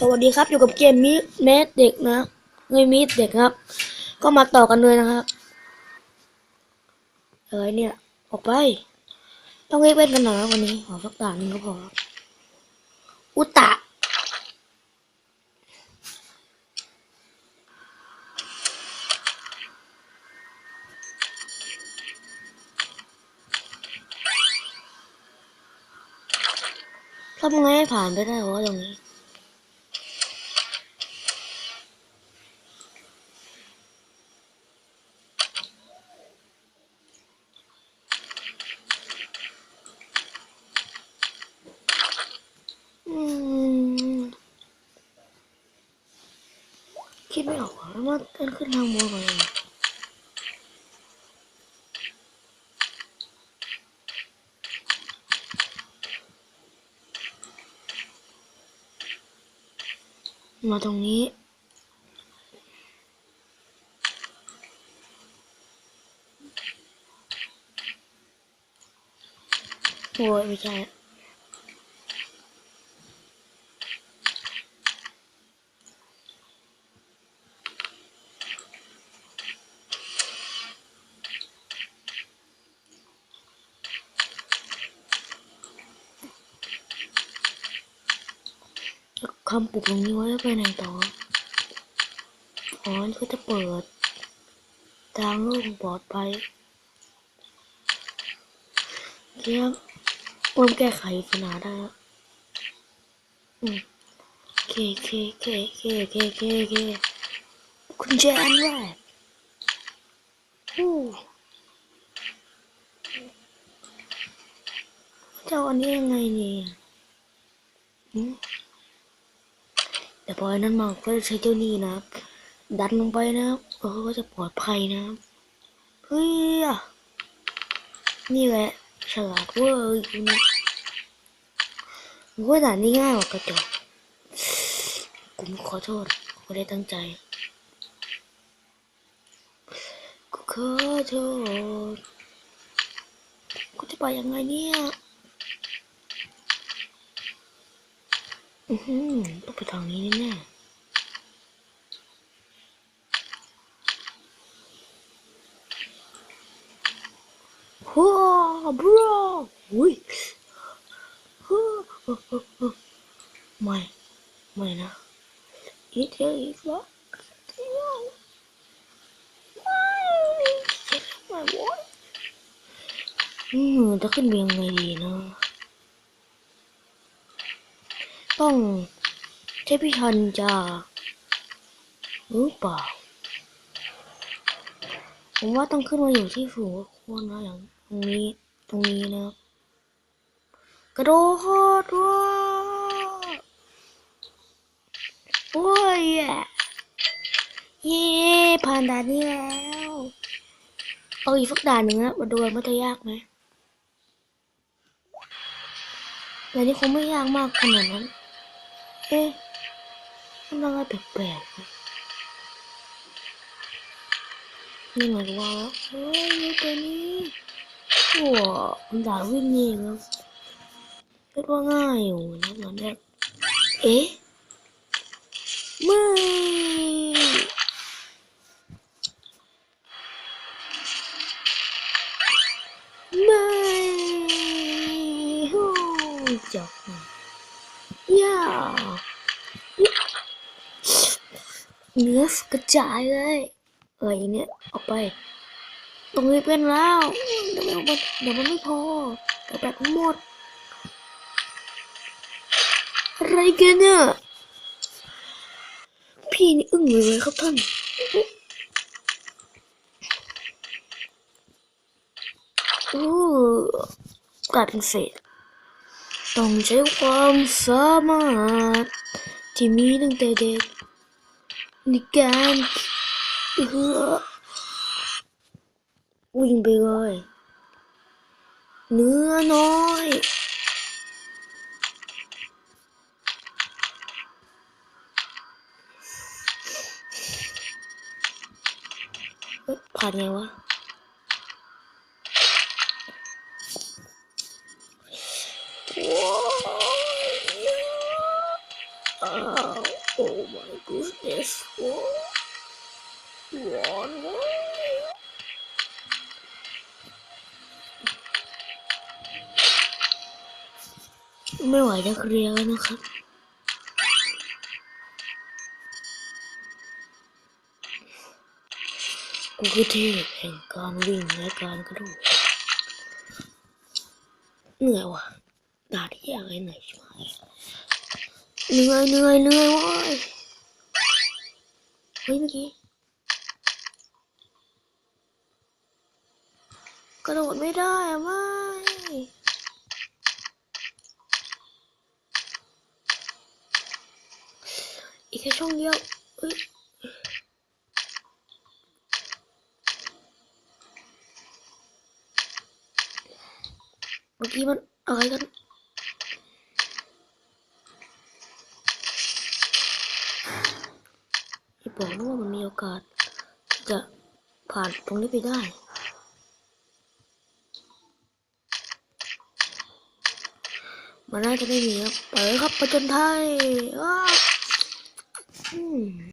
สวัสดีครับอยู่กับเกมมิเมดเด็กนะเงยมิดเด็กครับ ก็มาต่อกันเลยนะครับอะไรเนี่ย ออกไป ต้องเล่นเล่นกันหน่อยวันนี้ขอสักด่านหนึงก็พออุตะทำไงให้ผ่านไปได้วะตรงนี้ คิดไม่ออกอะว่าเต้นขึ้นทางบนก่อนเลยมาตรงนี้ โอ้ยไม่ใช่ คำปลุกตรงนี้ไว้แล้วไปไหนต่ออ๋อนก็จะเปิด ทางโล่งปลอดภัยเกียบเริ่มแก้ไขปัญหาได้แล้วอืมเคเคเคเคเคเคเคคุณแจนแรกอู้เจ้าอันนี้ยังไงเนี่ยอืม แต่พอไอ้นั้นมาก็จะใช้เจ้านี่นะครับ ดันลงไปนะครับเออก็จะปลอดภัยนะครับเฮ้ยอนี่แหละฉลาดเวอร์คุณนี่ว่าด่านนี้ง่ายกว่ากระจกกูขอโทษไม่ได้ตั้งใจกูขอโทษกูจะไปยังไงเนี่ย อือหือต้องไปทางนี้แน่ฮ่าบรออุ้ยฮ่าฮ่าฮ่าฮ่าไม่ ไม่นะอีกเดียวอีกแล้วไม่เจ็บไม่ไหวอืมจะขึ้นไปยังไงดีนะ ต้องใช้พี่ชันจะหรือเปล่า ผมว่าต้องขึ้นมาอยู่ที่สูงกว่าควรนะอย่างตรงนี้ตรงนี้นะครับกระโดดด้วยโอ้ยแย่เย้ผ่านด่านนี้แล้วเอาอีกสักด่านหนึ่งนะมาดูกันว่าจะยากไหมแต่นี่คงไม่ยากมากขนาดนั้น เอ๊ะมันอะไรแปลกๆนะนี่หมายความว่าเฮ้ยตัวนี้โอ้มันด่าวิ่งนี่ครับคิดว่าง่ายอยู่นะตอนแรกเอ๊ะไม่ไม่ฮู้จบ ย่าเนื้อกระจายเลยอะไรเนี่ยเอาไป ตรงนี้เป็นแล้วเดี๋ยวมันเดี๋ยวมันไม่พอเดี๋ยวแบบทั้งหมดอะไรกันเนี่ยพี่นี่อึ้งเลยครับท่านโอ้กลายเป็นเศษ ต้องใช้ความสามารถ ที่มีตั้งแต่เด็กในการเออวิ่งไปเลยเนื้อน้อยเอ้ยผ่านไงวะ ไม่ไหวจะเคลียร์แล้วนะครับกูคือเทพแห่งการวิ่งและการกระโดดเหนื่อยว่ะด่าที่ยากไอ้ไหนใช่ไหมเหนื่อยเหนื่อยเหนื่อยเว้ยเฮ้ยเมื่อกี้กระโดดไม่ได้อะไม่ อีกแค่ช่องเดียวเมื่อกี้มันอะไรกันที่บอกนะว่ามันมีโอกาส จะผ่านตรงนี้ไปได้มันน่าจะไม่มีครับไปเลยครับประจนไทย อ้าวอืม